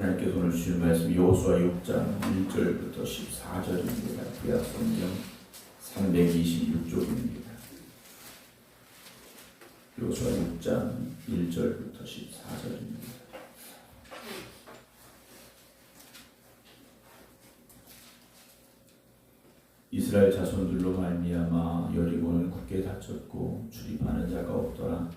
하나님께서 오늘 주신 말씀 여호수아 6장 1절부터 14절입니다. 구약 성경 326쪽입니다. 여호수아 6장 1절부터 14절입니다. 이스라엘 자손들로 말미암아 여리고는 굳게 닫혔고 출입하는 자가 없더라.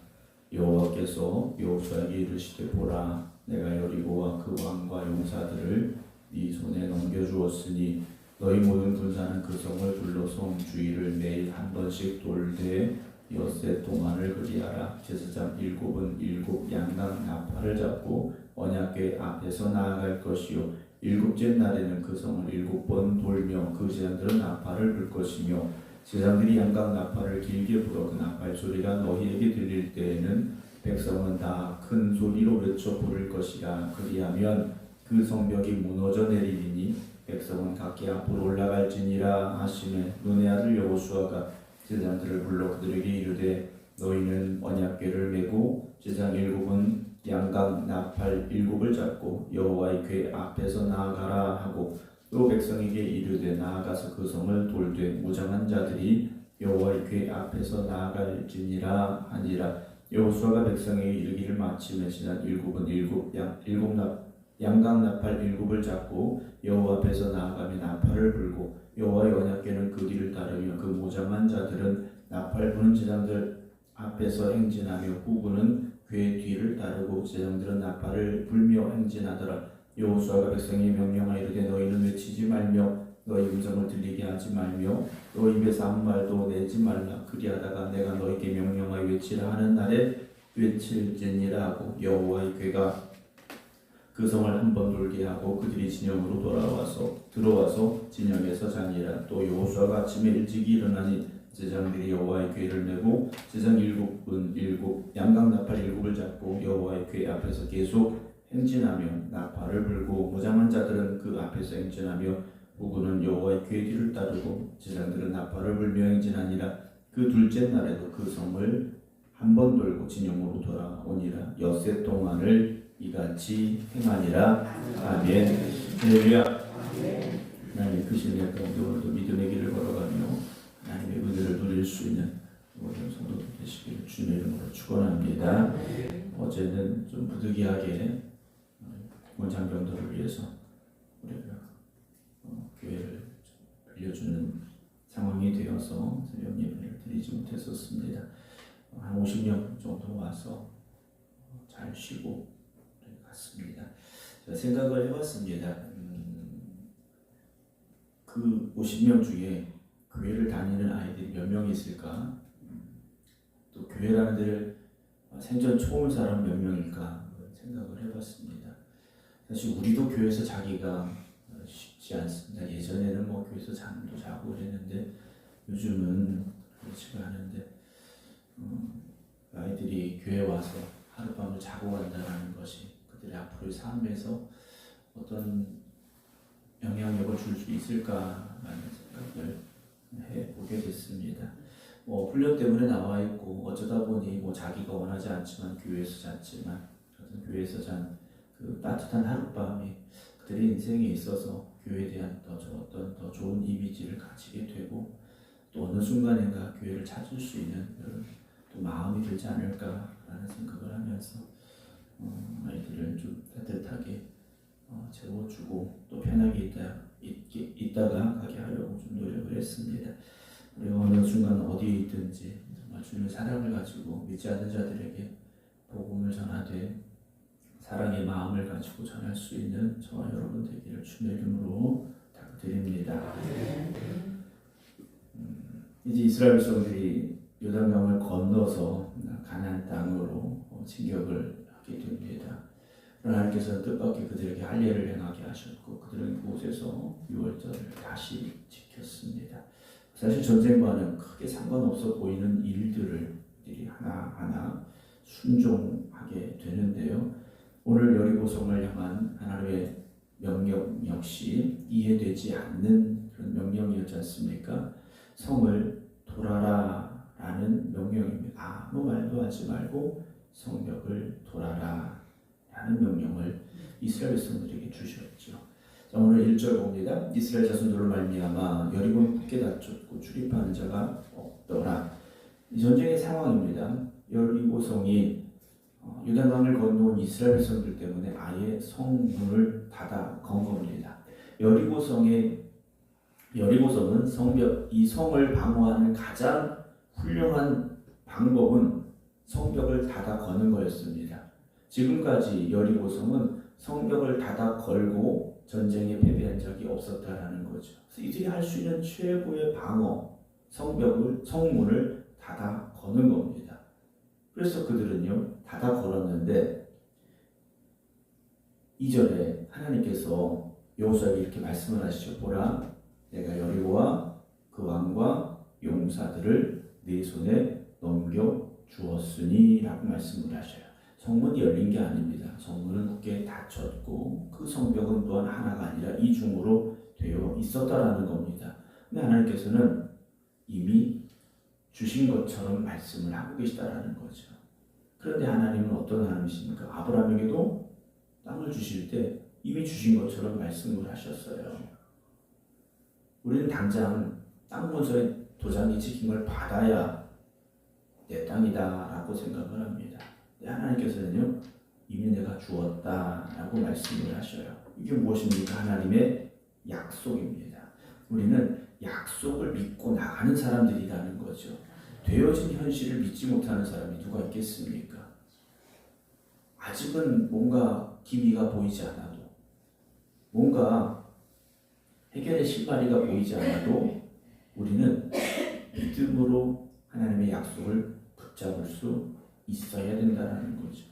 여호와께서 여호수아에게 이르시되 보라 내가 여리고와 그 왕과 용사들을 네 손에 넘겨주었으니 너희 모든 군사는 그 성을 둘러서 주위를 매일 한 번씩 돌되 엿새 동안을 그리하라. 제사장 일곱은 일곱 양당 나팔을 잡고 언약궤 앞에서 나아갈 것이요. 일곱째 날에는 그 성을 일곱 번 돌며 그 제사장들은 나팔을 불 것이며 제사장들이 양각 나팔을 길게 불어 그 나팔 소리가 너희에게 들릴 때에는 백성은 다 큰 소리로 외쳐 부를 것이라 그리하면 그 성벽이 무너져 내리리니 백성은 각기 앞으로 올라갈지니라 하시매 눈의 아들 여호수아가 제사장들을 불러 그들에게 이르되 너희는 언약궤를 메고 제사장 일곱은 양각 나팔 일곱을 잡고 여호와의 궤 앞에서 나아가라 하고 또 백성에게 이르되 나아가서 그 성을 돌되 무장한 자들이 여호와의 궤 앞에서 나아갈지니라 하니라 여호수아가 백성에게 이르기를 마침에 지난 일곱은 일곱 양 일곱 나 양각 나팔 일곱을 잡고 여호와 앞에서 나아가며 나팔을 불고 여호와의 언약궤는 그 길을 따르며 그 무장한 자들은 나팔 부는 제장들 앞에서 행진하며 후군은 궤 뒤를 따르고 제장들은 나팔을 불며 행진하더라. 여호수아가 백성에게 명령하여 이르되 너희는 외치지 말며 너희 음성을 들리게 하지 말며 너 입에서 아무 말도 내지 말라. 그리하다가 내가 너희에게 명령하여 외치라 하는 날에 외칠지니라 하고 여호와의 궤가 그 성을 한 번 돌게 하고 그들이 진영으로 돌아와서 들어와서 진영에서 자니라. 또 여호수아가 아침에 일찍 일어나니 제장들이 여호와의 궤를 메고 제장 일곱은 일곱 양각 나팔 일곱을 잡고 여호와의 궤 앞에서 계속 행진하며 나팔을 불고 무장한 자들은 그 앞에서 행진하며 후군은 여호와의 궤 뒤를 따르고 제장들은 나팔을 불며 행진하니라. 그 둘째 날에도 그 성을 한 번 돌고 진영으로 돌아오니라. 엿새 동안을 이같이 행하니라. 아멘. 할렐루야. 하나님의 크신 일 가운데 오늘도 믿음의 길을 걸어가며 하나님의 은혜를 누릴 수 있는 모든 성도들 되시기를 주님의 이름으로 축원합니다. 어제는 좀 부득이하게 원장병들을 위해서 우리가 어, 교회를 빌려주는 상황이 되어서 새벽 예배를 드리지 못했었습니다. 어, 한 50명 정도 와서 어, 잘 쉬고 갔습니다. 제가 생각을 해봤습니다. 음, 그 50명 중에 교회를 다니는 아이들이 몇명 있을까? 음, 또 교회라는 데를 생전 처음 사람 몇 명일까 생각을 해봤습니다. 사실 우리도 교회에서 자기가 쉽지 않습니다. 예전에는 뭐 교회에서 잠도 자고 그랬는데 요즘은 그렇지가 않은데 음, 아이들이 교회 와서 하룻밤을 자고 간다는 것이 그들의 앞으로의 삶에서 어떤 영향력을 줄 수 있을까라는 생각을 해보게 됐습니다. 뭐 훈련 때문에 나와 있고 어쩌다 보니 뭐 자기가 원하지 않지만 교회에서 잤지만 교회에서 잔 그 따뜻한 하룻밤이 그들의 인생에 있어서 교회에 대한 더 어떤 더 좋은 이미지를 가지게 되고 또 어느 순간인가 교회를 찾을 수 있는 그런 또 마음이 들지 않을까라는 생각을 하면서 어, 아이들을 좀 따뜻하게 어, 재워주고 또 편하게 있다, 있게, 있다가 가게 하려고 좀 노력을 했습니다. 우리 어느 순간 어디에 있든지 정말 주님의 사랑을 가지고 믿지 않는 자들에게 복음을 전하되 사랑의 마음을 가지고 전할 수 있는 저와 여러분 되기를 주님의 이름으로 부탁드립니다. 음, 이제 이스라엘 백성들이 요단강을 건너서 가나안 땅으로 진격을 하게 됩니다. 그러나 하나님께서는 뜻밖의 그들에게 할례를 행하게 하셨고 그들은 그곳에서 유월절을 다시 지켰습니다. 사실 전쟁과는 크게 상관없어 보이는 일들을 하나하나 순종하게 되는데요. 오늘 여리고성을 향한 하나님의 명령 역시 이해되지 않는 그런 명령이었지 않습니까? 성을 돌아라 라는 명령입니다. 아무 말도 하지 말고 성벽을 돌아라 라는 명령을 이스라엘 백성들에게 주셨죠. 자, 오늘 1절 봅니다. 이스라엘 자손들로 말미암아 여리고는 닫혔고 출입하는 자가 없더라. 이 전쟁의 상황입니다. 여리고성이 어, 요단강을 건너온 이스라엘 백성들 때문에 아예 성문을 닫아 건 겁니다. 여리고 성의 여리고 성은 성벽 이 성을 방어하는 가장 훌륭한 방법은 성벽을 닫아 거는 거였습니다. 지금까지 여리고 성은 성벽을 닫아 걸고 전쟁에 패배한 적이 없었다라는 거죠. 이들이 할 수 있는 최고의 방어 성벽을 성문을 닫아 거는 겁니다. 그래서 그들은요 닫아 걸었는데 2절에 하나님께서 여호수아에게 이렇게 말씀을 하시죠. 보라 내가 여리고와 그 왕과 용사들을 네 손에 넘겨 주었으니 라고 말씀을 하셔요. 성문이 열린 게 아닙니다. 성문은 굳게 닫혔고 그 성벽은 또한 하나가 아니라 이중으로 되어 있었다라는 겁니다. 근데 하나님께서는 이미 주신 것처럼 말씀을 하고 계시다라는 거죠. 그런데 하나님은 어떤 하나님이십니까? 아브라함에게도 땅을 주실 때 이미 주신 것처럼 말씀을 하셨어요. 우리는 당장 땅 문서에 도장이 찍힌 걸 받아야 내 땅이다라고 생각을 합니다. 하나님께서는요 이미 내가 주었다라고 말씀을 하셔요. 이게 무엇입니까? 하나님의 약속입니다. 우리는 약속을 믿고 나가는 사람들이라는 거죠. 되어진 현실을 믿지 못하는 사람이 누가 있겠습니까? 아직은 뭔가 기미가 보이지 않아도 뭔가 해결의 실마리가 보이지 않아도 우리는 믿음으로 하나님의 약속을 붙잡을 수 있어야 된다는 거죠.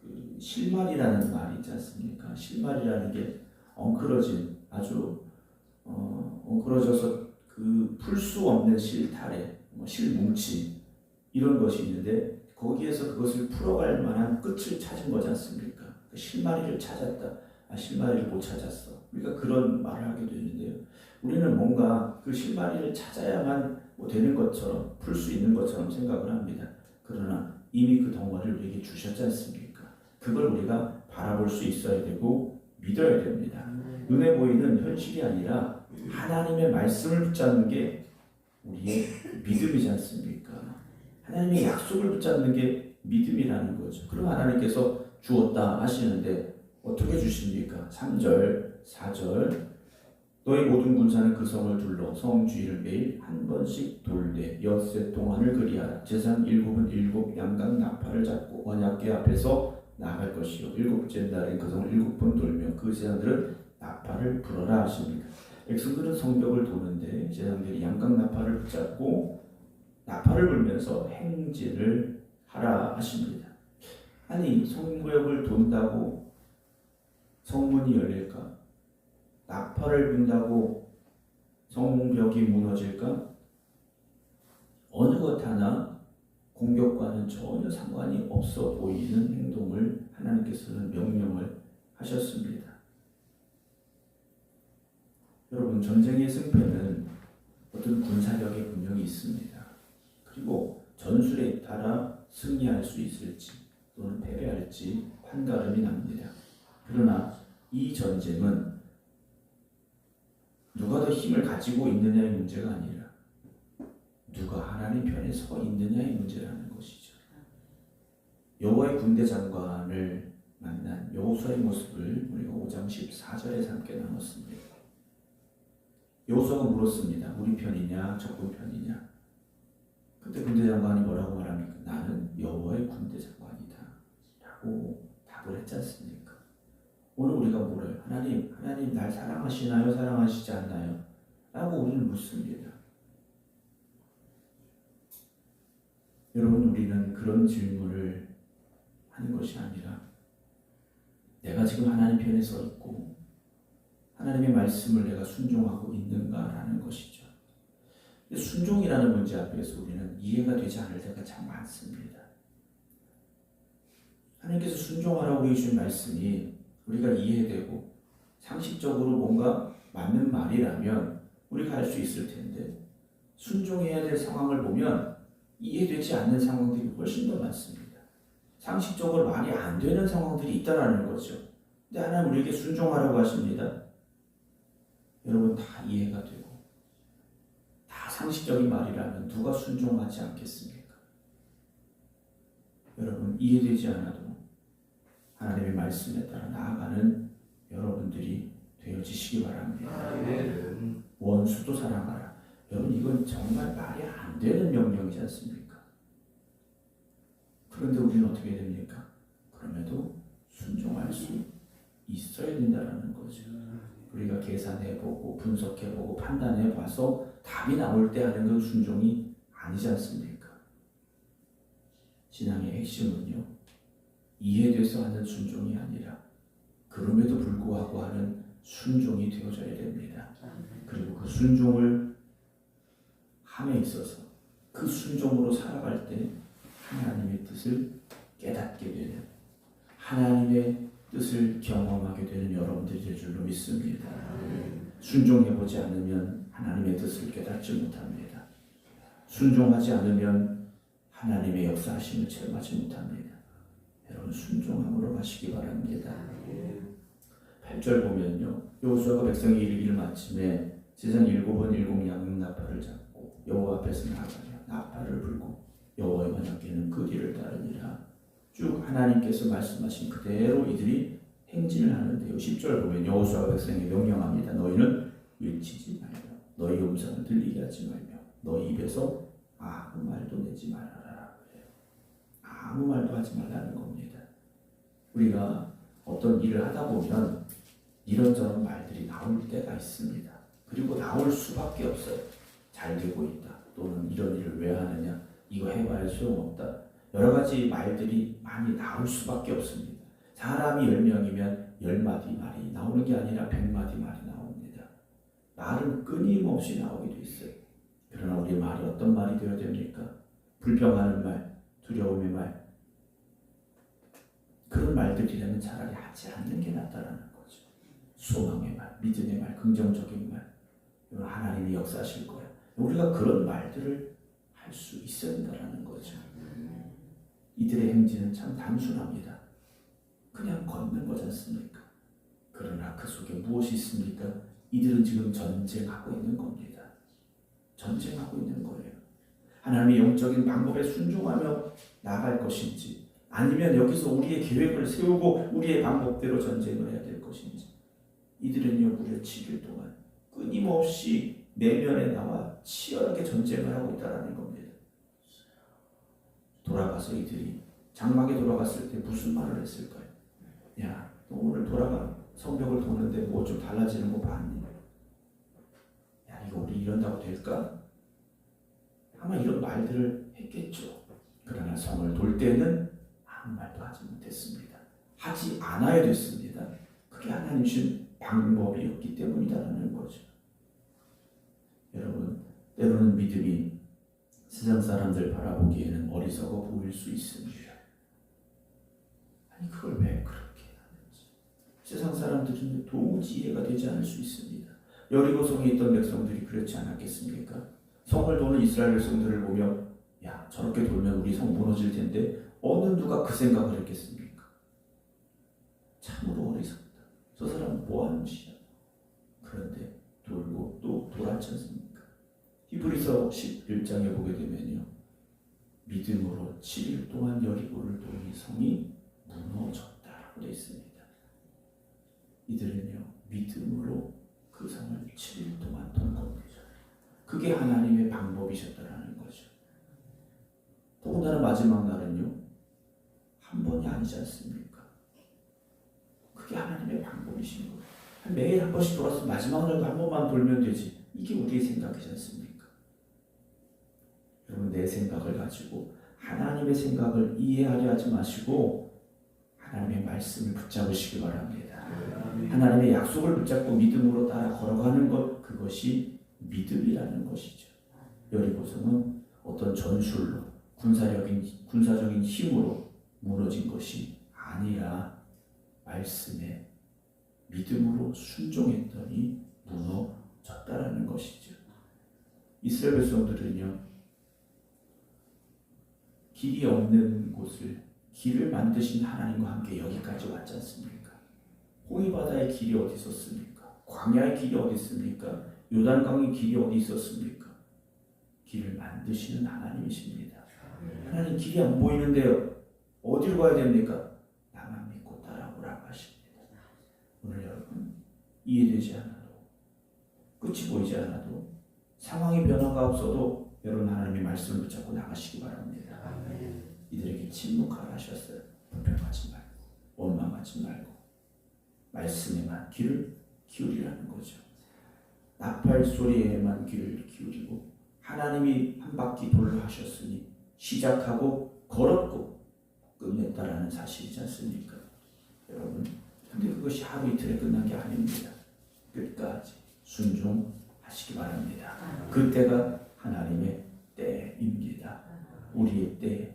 그 실말이라는 말이 있지 않습니까? 실말이라는 게 엉클어진 아주 어, 엉클어져서 그 풀 수 없는 실타래, 뭐 실뭉치 이런 것이 있는데 거기에서 그것을 풀어갈 만한 끝을 찾은 거지 않습니까? 그 실마리를 찾았다. 아, 실마리를 못 찾았어. 우리가 그런 말을 하게 되는데요. 우리는 뭔가 그 실마리를 찾아야만 뭐 되는 것처럼 풀 수 있는 것처럼 생각을 합니다. 그러나 이미 그 덩어리를 우리에게 주셨지 않습니까? 그걸 우리가 바라볼 수 있어야 되고 믿어야 됩니다. 눈에 보이는 현실이 아니라 하나님의 말씀을 붙잡는 게 우리의 믿음이지 않습니까? 하나님의 약속을 붙잡는 게 믿음이라는 거죠. 그럼 하나님께서 주었다 하시는데 어떻게 주십니까? 3절, 4절 너희 모든 군사는 그 성을 둘러 성 주위를 매일 한 번씩 돌되 엿새 동안을 그리하라 제상 일곱은 일곱 양각 나팔을 잡고 언약궤 앞에서 나갈 것이요 일곱째 날에 그 성을 일곱 번 돌며 그 제사들은 나팔을 불어라 하십니다 백성들은 성벽을 도는데 제사들이 양각 나팔을 붙잡고 나팔을 불면서 행진을 하라 하십니다 아니 성벽을 돈다고 성문이 열릴까? 나팔을 분다고 성벽이 무너질까? 어느 것 하나 공격과는 전혀 상관이 없어 보이는 행동을 하나님께서는 명령을 하셨습니다. 여러분 전쟁의 승패는 어떤 군사력이 분명히 있습니다. 그리고 전술에 따라 승리할 수 있을지 또는 패배할지 판가름이 납니다. 그러나 이 전쟁은 누가 더 힘을 가지고 있느냐의 문제가 아니라 누가 하나님 편에 서 있느냐의 문제라는 것이죠. 여호와의 군대 장관을 만난 여호수아의 모습을 우리가 5장 14절에 함께 나눴습니다. 여호수아가 물었습니다. 우리 편이냐 적군 편이냐? 그때 군대 장관이 뭐라고 말합니까? 나는 여호와의 군대 장관이다. 라고 답을 했지 않습니까? 오늘 우리가 물어요. 하나님, 하나님 날 사랑하시나요? 사랑하시지 않나요? 라고 우리는 묻습니다. 여러분, 우리는 그런 질문을 하는 것이 아니라 내가 지금 하나님 편에 서 있고 하나님의 말씀을 내가 순종하고 있는가라는 것이죠. 순종이라는 문제 앞에서 우리는 이해가 되지 않을 때가 참 많습니다. 하나님께서 순종하라고 해주신 말씀이 우리가 이해되고 상식적으로 뭔가 맞는 말이라면 우리가 할 수 있을 텐데 순종해야 될 상황을 보면 이해되지 않는 상황들이 훨씬 더 많습니다. 상식적으로 말이 안 되는 상황들이 있다라는 거죠. 근데 하나님 우리에게 순종하라고 하십니다. 여러분 다 이해가 되고 다 상식적인 말이라면 누가 순종하지 않겠습니까? 여러분 이해되지 않아도 하나님의 말씀에 따라 나아가는 여러분들이 되어지시기 바랍니다. 원수도 사랑하라. 여러분 이건 정말 말이 안 되는 명령이지 않습니까? 그런데 우리는 어떻게 됩니까? 그럼에도 순종할 수 있어야 된다는 거죠. 우리가 계산해보고 분석해보고 판단해봐서 답이 나올 때 하는 건 순종이 아니지 않습니까? 신앙의 핵심은요 이해돼서 하는 순종이 아니라 그럼에도 불구하고 하는 순종이 되어져야 됩니다. 그리고 그 순종을 함에 있어서 그 순종으로 살아갈 때 하나님의 뜻을 깨닫게 되는 하나님의 뜻을 경험하게 되는 여러분들이 될 줄로 믿습니다. 순종해보지 않으면 하나님의 뜻을 깨닫지 못합니다. 순종하지 않으면 하나님의 역사하심을 체험하지 못합니다. 여러분 순종함으로 가시기 바랍니다. 8절 보면요. 여호수아가 백성이 이르기를 마침에 세상 일곱 양 나팔을 잡고 여호와 앞에서 나가며 나팔을 불고 여호와의 번역기는 그 뒤를 따르니라. 쭉 하나님께서 말씀하신 그대로 이들이 행진을 하는데요. 10절 보면 여호수아가 백성에게 명령합니다. 너희는 외치지 말며 너희 음성을 들리게 하지 말며 너희 입에서 아무 말도 내지 말아라. 아무 말도 하지 말라는 겁니다. 우리가 어떤 일을 하다 보면 이런저런 말들이 나올 때가 있습니다. 그리고 나올 수밖에 없어요. 잘 되고 있다. 또는 이런 일을 왜 하느냐. 이거 해봐야 소용없다. 여러 가지 말들이 많이 나올 수밖에 없습니다. 사람이 10명이면 10마디 말이 나오는 게 아니라 100마디 말이 나옵니다. 말은 끊임없이 나오게 돼 있어요. 그러나 우리 말이 어떤 말이 되어야 됩니까? 불평하는 말, 두려움의 말, 그런 말들이라면 차라리 하지 않는 게 낫다라는 거죠. 소망의 말, 믿음의 말, 긍정적인 말, 하나님이 역사하실 거야. 우리가 그런 말들을 할 수 있어야 된다라는 거죠. 이들의 행진은 참 단순합니다. 그냥 걷는 거지 않습니까? 그러나 그 속에 무엇이 있습니까? 이들은 지금 전쟁하고 있는 겁니다. 전쟁하고 있는 거예요. 하나님의 영적인 방법에 순종하며 나아갈 것인지, 아니면 여기서 우리의 계획을 세우고 우리의 방법대로 전쟁을 해야 될 것인지, 이들은요 무려 7일 동안 끊임없이 내면에 나와 치열하게 전쟁을 하고 있다는 겁니다. 돌아가서 이들이 장막에 돌아갔을 때 무슨 말을 했을까요? 야, 너 오늘 돌아가 성벽을 도는데 뭐 좀 달라지는 거 봤니? 야, 이거 우리 이런다고 될까? 아마 이런 말들을 했겠죠. 그러나 성을 돌 때는 아무 말도 하지 못했습니다. 하지 않아야 됐습니다. 그게 하나님 신 방법이었기 때문이다라는 거죠. 여러분, 때로는 믿음이 세상 사람들 바라보기에는 어리석어 보일 수 있습니다. 아니 그걸 왜 그렇게 하는지 세상 사람들은 도무지 이해가 되지 않을 수 있습니다. 여리고 성에 있던 백성들이 그렇지 않았겠습니까? 성을 도는 이스라엘 백성들을 보며 야 저렇게 돌면 우리 성 무너질 텐데 어느 누가 그 생각을 했겠습니까? 참으로 어리석다. 저 사람 뭐 하는 짓이야? 그런데 돌고 또 돌았지 않습니까? 히브리서 11장에 보게 되면요. 믿음으로 7일 동안 여리고를 도니 성이 무너졌다라고 되어 있습니다. 이들은요. 믿음으로 그 성을 7일 동안 돈 겁니다. 그게 하나님의 방법이셨다라는 거죠. 더군다나 마지막 날은요. 한 번이 아니지 않습니까? 그게 하나님의 방법이신 거예요. 매일 한 번씩 돌아서 마지막 날도 한 번만 돌면 되지. 이게 우리의 생각이지 않습니까? 여러분 내 생각을 가지고 하나님의 생각을 이해하려 하지 마시고 하나님의 말씀을 붙잡으시기 바랍니다. 하나님의 약속을 붙잡고 믿음으로 따라 걸어가는 것 그것이 믿음이라는 것이죠. 여리고성은 어떤 전술로 군사력인 군사적인 힘으로 무너진 것이 아니라 말씀에 믿음으로 순종했더니 무너졌다라는 것이죠. 이스라엘 백성들은요 길이 없는 곳을 길을 만드신 하나님과 함께 여기까지 왔지 않습니까? 호위바다의 길이 어디 있었습니까? 광야의 길이 어디 있습니까? 요단강의 길이 어디 있었습니까? 길을 만드시는 하나님이십니다. 하나님 길이 안 보이는데요. 어디로 가야 됩니까? 나만 믿고 따라오라고 하십니다. 오늘 여러분 이해되지 않아도 끝이 보이지 않아도 상황의 변화가 없어도 여러분 하나님의 말씀을 붙잡고 나가시기 바랍니다. 이들에게 침묵하라 하셨어요. 불평하지 말고 원망하지 말고 말씀에만 귀를 기울이라는 거죠. 나팔 소리에만 귀를 기울이고 하나님이 한 바퀴 돌려 하셨으니 시작하고 걸었고 끝냈다라는 사실이지 않습니까? 여러분 근데 그것이 하루 이틀에 끝난 게 아닙니다. 끝까지 순종하시기 바랍니다. 그때가 하나님의 때입니다. 우리의 때,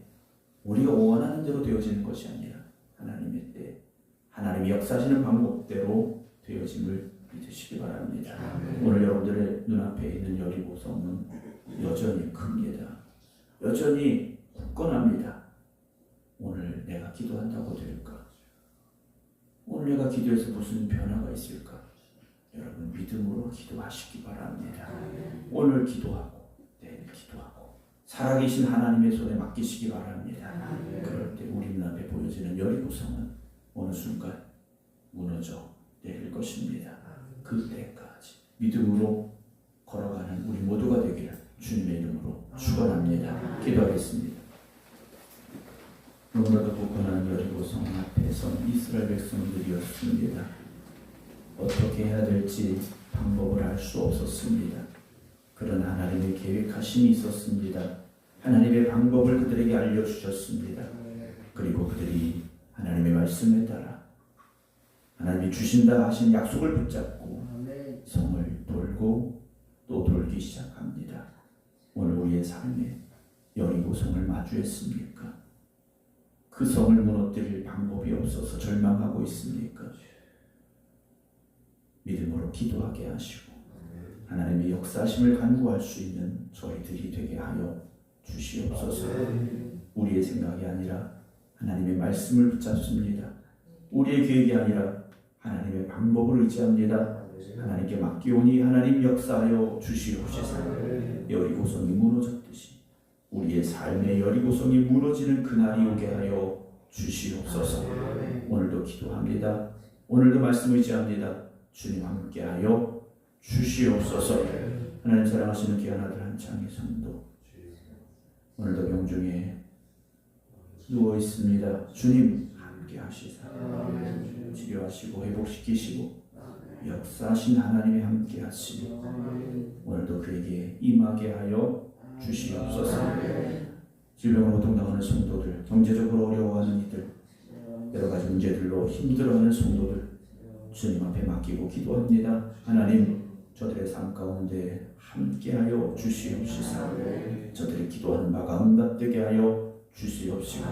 우리가 원하는 대로 되어지는 것이 아니라 하나님의 때, 하나님이 역사하시는 방법대로 되어짐을 믿으시기 바랍니다. 오늘 여러분들의 눈앞에 있는 여리고성은 여전히 큽니다. 여전히 굳건합니다. 오늘 내가 기도한다고 될까? 오늘 내가 기도해서 무슨 변화가 있을까? 여러분 믿음으로 기도하시기 바랍니다. 오늘 기도하고 내일 기도하고 살아계신 하나님의 손에 맡기시기 바랍니다. 그럴 때 우리 눈앞에 보여지는 여리고성은 어느 순간 무너져 내릴 것입니다. 그때까지 믿음으로 걸어가는 우리 모두가 되기를 주님의 이름으로 축원합니다. 기도하겠습니다. 너무나도 굳건한 여리고성 앞에 선 이스라엘 백성들이었습니다. 어떻게 해야 될지 방법을 알 수 없었습니다. 그러나 하나님의 계획하심이 있었습니다. 하나님의 방법을 그들에게 알려주셨습니다. 그리고 그들이 하나님의 말씀에 따라 하나님이 주신다 하신 약속을 붙잡고 성을 돌고 또 돌기 시작합니다. 오늘 우리의 삶에 여리고 성을 마주했습니까? 그 성을 무너뜨릴 방법이 없어서 절망하고 있습니까? 믿음으로 기도하게 하시고 하나님의 역사심을 간구할 수 있는 저희들이 되게 하여 주시옵소서. 우리의 생각이 아니라 하나님의 말씀을 붙잡습니다. 우리의 계획이 아니라 하나님의 방법을 의지합니다. 하나님께 맡기오니 하나님 역사하여 주시옵소서. 여리고성이 무너졌듯이 우리의 삶의 여리고성이 무너지는 그날이 오게 하여 주시옵소서. 오늘도 기도합니다. 오늘도 말씀 의지합니다. 주님 함께하여 주시옵소서. 하나님 사랑하시는 귀한 아들 한창의 성도 오늘도 병중에 누워 있습니다. 주님 함께 하시사 치료하시고 회복시키시고 역사하신 하나님이 함께 하시니 오늘도 그에게 임하게 하여 주시옵소서. 질병으로 고통 당하는 성도들, 경제적으로 어려워하는 이들, 여러 가지 문제들로 힘들어하는 성도들, 주님 앞에 맡기고 기도합니다. 하나님, 저들의 삶 가운데 함께하여 주시옵시사. 저들이 기도하는 바가 응답되게 하여 주시옵시고,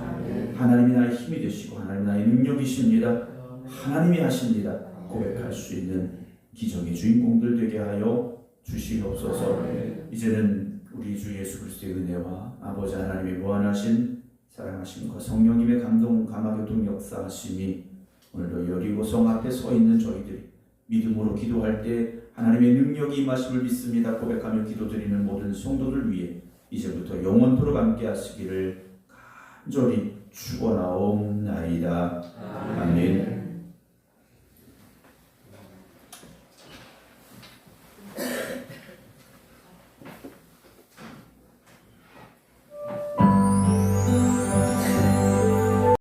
하나님이 나의 힘이 되시고, 하나님 나의 능력이십니다. 하나님이 하십니다. 고백할 수 있는 기적의 주인공들 되게 하여 주시옵소서. 이제는 우리 주 예수 그리스도의 은혜와 아버지 하나님의 무한하신 사랑하심과 성령님의 감동 감화교통 역사하심이 오늘도 여리고성 앞에 서 있는 저희들이 믿음으로 기도할 때 하나님의 능력이 임하심을 믿습니다. 고백하며 기도드리는 모든 성도들 위해 이제부터 영원토록 함께 하시기를 간절히 축원하옵나이다. 아멘.